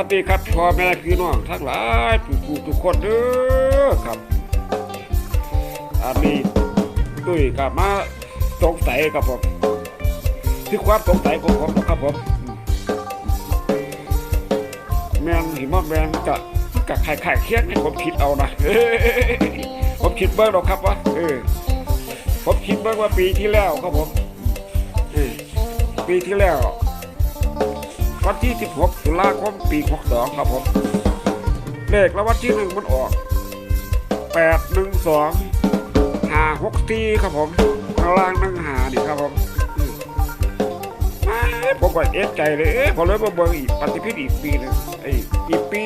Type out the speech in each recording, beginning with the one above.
วัสดีครับพ่อแม่พี่น้องทั้งหลายผู้ผู้ทุกคนเด้อครับอันนี้ตุ้ยกับมาสงสัยครับผมที่ความสงสัยของผมนะครับผมแมนหิมะแมนกะกะไข่ไข่เคียงให้ผมคิดเอานะผมคิดเบิ้งหรอกครับว่าเออผมคิดเบิ้งว่าปีที่แล้วครับผมปีที่แล้ว วันที่ 16 ตุลาคมปี 62 ครับผม เลขแล้ววันที่หนึ่งมันออก 812 5 6ทีครับผมข้างล่างนั่งหานี่ครับผมอืมอ้ายผมก็เอะใจเลย เอ๊ะพอเลยมาเบิ่งอีกปฏิพิธอีกปีหนึงไอ้อีกปี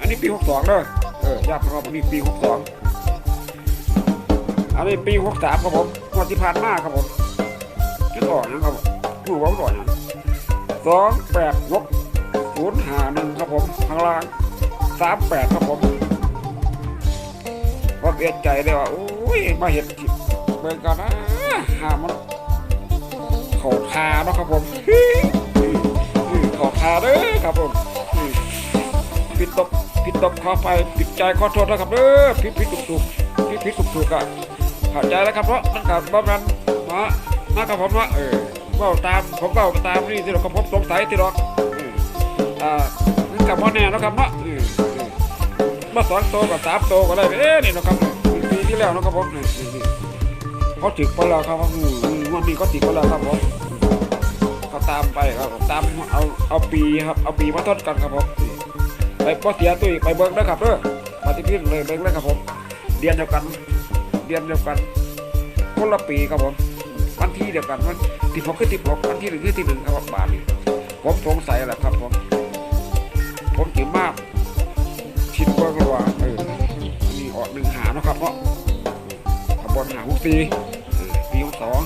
อันนี้ปี 62เด้อเออญาติพี่น้องอันนี้ปี 62 อันนี้ปี 63 ครับผมงวดที่ผ่านมาครับผมจะต่อนะครับผมพูดว่าต่ออย่าง สองแปดหกศูนย์หาหนึ่งครับผมข้างล่างสามแปดครับผมผมเอ็ดใจเลยว่าโอ้ยมาเห็นเบิ่งกันนะหามันขาทาเนาะครับผมขาทาเด้อครับผมผิดตบผิดตบขอไปผิดใจขอโทษนะครับเด้อผิดผิดถูกถูกผิดผิดถูกถูกอะเข้าใจแล้วครับเพราะมันกับบ้านมามากับผมว่าเออ เว่าตามผมเว่าตามนี่ที่เราก็ผมสงสัยที่เราอืมอ่ามักับพ่อแน่นะครับเนาะอืมมาสองโตกับสามโตก็ได้เอ๊ะนี่นะครับปีที่แล้วนะครับผมนี่เขาจิกไปแล้วครับอืมวันนี้เขาจิกไปแล้วครับผมเขาตามไปครับตามเอาเอาปีครับเอาปีมาทดกันครับผมไปพ่อเสียตุ้ยไปเบิ้งนะครับเด้อปฏิพิธเลยเบิ้งเลยครับผมเรียนเดียวกันเรียนเดียวกันคนละปีครับผมันที่เดียวกันวันที่ผมคือที่ผมวันที่หนึ่งคือที่หนึ่งครับบาทนี่ผมสงสัยแหละครับผมผมจิมากคิดเบิ่งเลยว่าเอออันนี้ออกหนึ่งหาเนาะครับเนาะขบวนหาหกสี่ปีหกสอง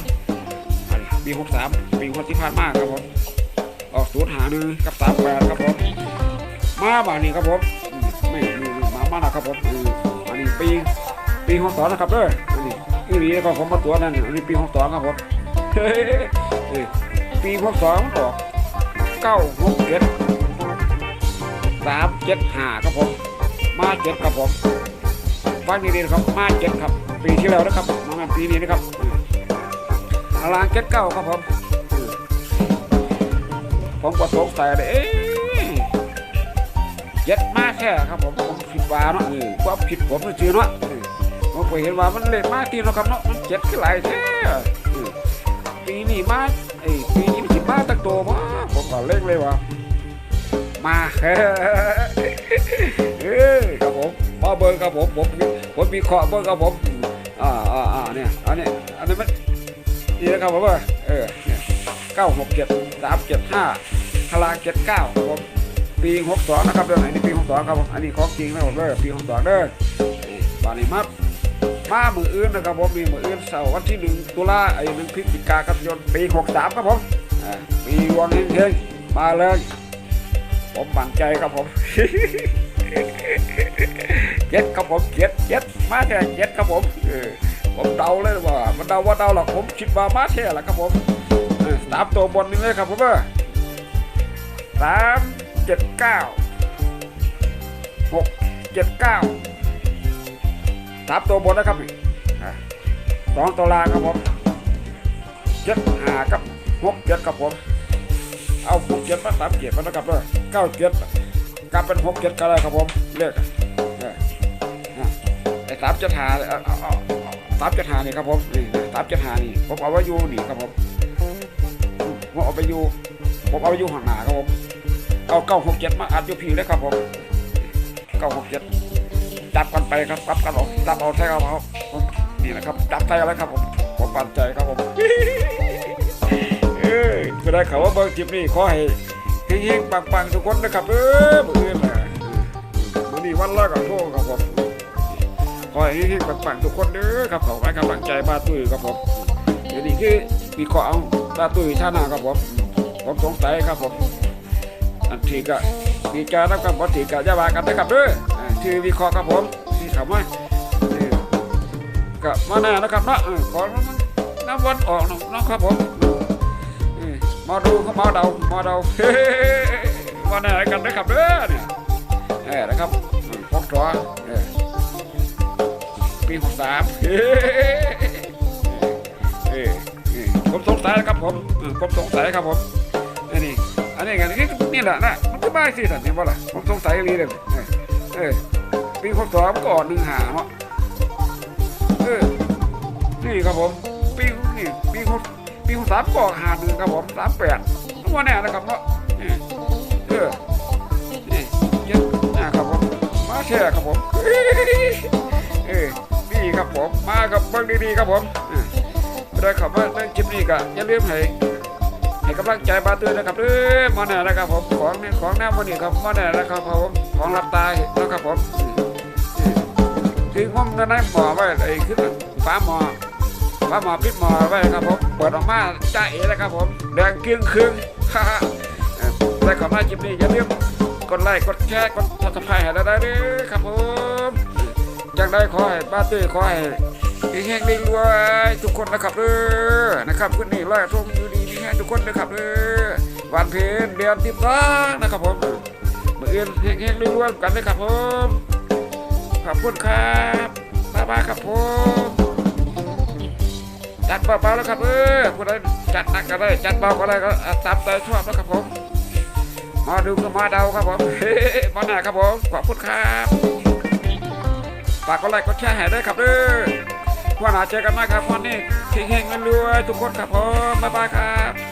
ปีหกสามปีหกที่ผ่านมากครับผมออกศูนย์หาหนึ่งกับสามแปดครับผมมาบาทนี้ครับผมไม่มีมามานะครับผมอืมอันนี้ปีปีหกสองนะครับเด้ออันนี้ อีนี้ก็ผมมาตัวนั่นอันนี้ปีหกสองครับผมเฮ้ยปีหกสองมันออกเก้าหกเจ็ดสามเจ็ดห้าครับผม มาเจ็ดครับผมฟังดีๆครับมาเจ็ดครับ ปีที่แล้วนะครับมาแม่นปีนี้นะครับอลางเจ็ดเก้าครับผม ผมก็สงสัยเลยเอ๊เจ็ดมาแค่ครับผมผมผิดว่าเนาะเออความผิดผมจริงเนาะ ก็เห็นว่ามันเล่นมากทีเนาะครับเนาะมันเจ็บขึ้นหลายแท้ปีนี้มาไอ้ปีนี้มันสิมาตั้งโตมาผมก็เล่งเลยว่ามาเออครับผมมาเบิร์ครับผมผมผมมีเคาะเบิร์ครับผมอ่าอ่าอ่าเนี่ยอันนี้อันนี้มันนี่นะครับผมว่าเออเนี่ยเก้าหกเจ็ดสามเจ็ดห้าพลาเจ็ดเก้าครับผมปีหกสองนะครับเดือนไหนนี่ปีหกสองครับผมอันนี้ของจริงนะผมเด้อปีหกสองเด้อบานนี้มา มามืออื่นนะครับผมมีมืออื่นเสาร์วันที่หนึ่งตุลาไอ้หนึ่งพฤศจิกาครับยนต์ปีหกสามครับผมอ่าปีวังเฮงเฮงมาเลย ผมมั่นใจครับผมเจ็ดครับผมเจ็ดเจ็ดมาแท้เจ็ดครับผมผมเดาเลยว่ามันเดาว่าเดาหรอกผมคิดว่ามาแท้แหละครับผมสามตัวบนนี่เลยครับผมเออสามเจ็ดเก้าหกเจ็ดเก้า สามตัวบนนะครับสองตัวล่างครับผมเจ็ดห้ากับหกเจ็ดครับผม เอาหกเจ็ดมาสามเจ็ดมานะครับเลยเก้าเจ็ดกลับเป็นหกเจ็ดก็ได้ครับผมเลขเอออะไอ้สามเจ็ดหาเอาเอสามเจ็ดหานี่ครับผมนี่สามเจ็ดหานี่ผมเอาไว้อยู่นี่ครับผมผมเอาไปอยู่ผมเอาไปอยู่ห่างหน้าครับผมเอาเก้าหกเจ็ดมาอัดอยู่พีเลยครับผมเก้าหกเจ็ด จับกันไปครับจับกันออกจับเอาใช่ครับผมนี่แหละครับจับใช่แล้วครับผมผมปันใจครับผมเอ้ยคือได้ข่าวว่าเบิร์จิบนี่ขอให้เฮงๆปังๆทุกคนนะครับเออมืออื่นนะมือนี้วันแรกของโทษครับผมขอให้เฮงๆปังๆทุกคนเด้อครับขอให้กำลังใจบ้าตุ้ยครับผมเดี๋ยวนี้คือวิเคราะห์เอาบ้าตุ้ยท่าหน้าครับผมผมสงสัยครับผมอันที่ก็ดีใจนะครับบอสีกะอยาบากันนะครับเด้อ ที่วิเคราะห์ครับผมที่คำว่าเออก็มาหน้านะครับเนาะเออขอน้ำวันออกเนะครับผมมาดูเขามาเดามาเดาเฮ้มาหน้ากันนะครับเด้อเนี่ยนะครับพกตัวเออปีหกสามเออเออผมสงสัยนะครับผมเออผมสงสัยครับผมอันนี้อันนี้ไงนี่นี่แหละนะมันก็บ้าสิสันนี่ว่าล่ะผมสงสัยอย่างนี้เลย ออเออปีหกสองก่อนหนึ่งหาเนาะเออนี่ครับผม ปีนี่ปีหกปีหกสามก่อหาหนึ่งครับผมสามแปดว่าแน่นะครับเนาะเออเนี่เยอะนะครับผมมาแชร์ครับผมเออนี่ครับผมมากับเบิ้งดีๆครับผมเออได้ขับว่าได้คลิปนี้ก็อย่าลืมให้ ให้กำลังใจบาตื้อนะครับเออมาแน่นะครับผมของนี่ของแนววันนี้ครับมาแน่นะครับผมของรับตายนะครับผมเออคืองมในนั้นหมอไว้ไอ้คือฟ้าหมอฟ้าหมอปิดหมอไว้ครับผมเปิดออกมาจ้าเอ๋เลยครับผมแดงเกรียงครึ่งฮ่าฮ่าเออได้ขอมาคลิปนี้อย่าลืมกดไลค์กดแชร์กดซับสไครต์ให้ได้เด้อครับผมจังได้ขอให้บ้านตื้อขอให้แห้งๆรวยทุกคนนะครับเด้อนะครับคืนนี้ลอยกระทงอยู่ดี แห้งทุกคนนะครับเด้อวันเพ็ญเดือนที่สองนะครับผมมืออื่นแห้งๆรวยๆกันเลยครับผมขอบคุณครับบ๊ายบายครับผมจัดเบาๆแล้วครับเออผู้ใดจัดหนักก็ได้จัดเบาก็ได้ก็ตามใจชอบแล้วครับผมมาดูก็มาเดาครับผมเฮ้มาหน้าครับผมขอบคุณครับฝากกดไลค์กดแชร์ให้ด้วยครับเด้อ วันหาเจอกันนะครับวันนี้เฮงๆรวยๆทุกคนครับผมบ๊ายบายครับ